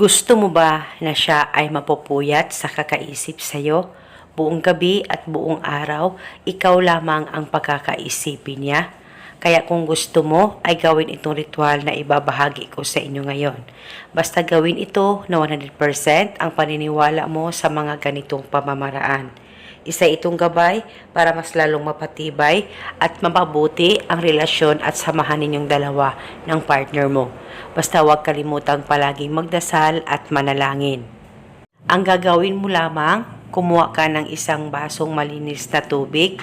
Gusto mo ba na siya ay mapupuyat sa kakaisip sa'yo? Buong gabi at buong araw, ikaw lamang ang pagkakaisipin niya. Kaya kung gusto mo, ay gawin itong ritual na ibabahagi ko sa inyo ngayon. Basta gawin ito na 100% ang paniniwala mo sa mga ganitong pamamaraan. Isa itong gabay para mas lalong mapatibay at mapabuti ang relasyon at samahan ninyong dalawa ng partner mo. Basta huwag kalimutang palaging magdasal at manalangin. Ang gagawin mo lamang, kumuha ka ng isang basong malinis na tubig,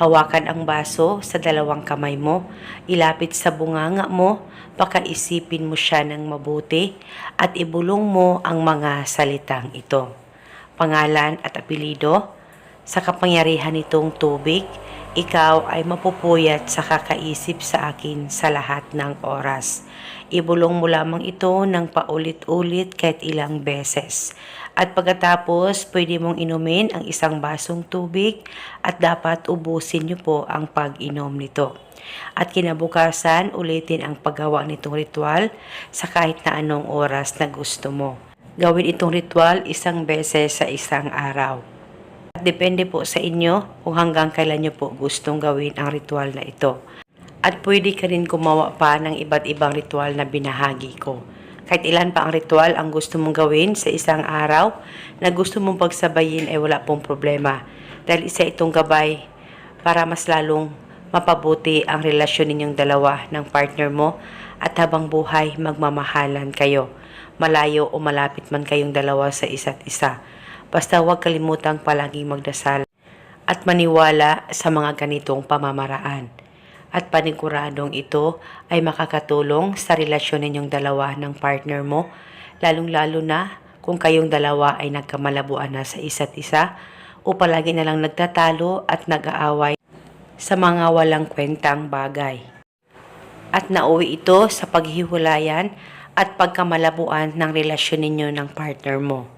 hawakan ang baso sa dalawang kamay mo, ilapit sa bunganga mo, pakaisipin mo siya ng mabuti, at ibulong mo ang mga salitang ito. Pangalan at apelido, sa kapangyarihan nitong tubig, ikaw ay mapupuyat sa kakaisip sa akin sa lahat ng oras. Ibulong mo lamang ito ng paulit-ulit kahit ilang beses. At pagkatapos, pwede mong inumin ang isang basong tubig at dapat ubusin niyo po ang pag-inom nito. At kinabukasan, ulitin ang paggawa nitong ritual sa kahit na anong oras na gusto mo. Gawin itong ritual isang beses sa isang araw. At depende po sa inyo kung hanggang kailan nyo po gustong gawin ang ritual na ito. At pwede ka rin gumawa pa ng iba't ibang ritual na binahagi ko. Kahit ilan pa ang ritual ang gusto mong gawin sa isang araw na gusto mong pagsabayin ay wala pong problema. Dahil isa itong gabay para mas lalong mapabuti ang relasyon ninyong dalawa ng partner mo at habang buhay magmamahalan kayo. Malayo o malapit man kayong dalawa sa isa't isa. Basta huwag kalimutang palaging magdasal at maniwala sa mga ganitong pamamaraan. At paniguradong ito ay makakatulong sa relasyon ninyong dalawa ng partner mo, lalong-lalo na kung kayong dalawa ay nagkamalabuan na sa isa't isa o palagi na lang nagtatalo at nag-aaway sa mga walang kwentang bagay. At nauwi ito sa paghiwalayan at pagkamalabuan ng relasyon ninyo ng partner mo.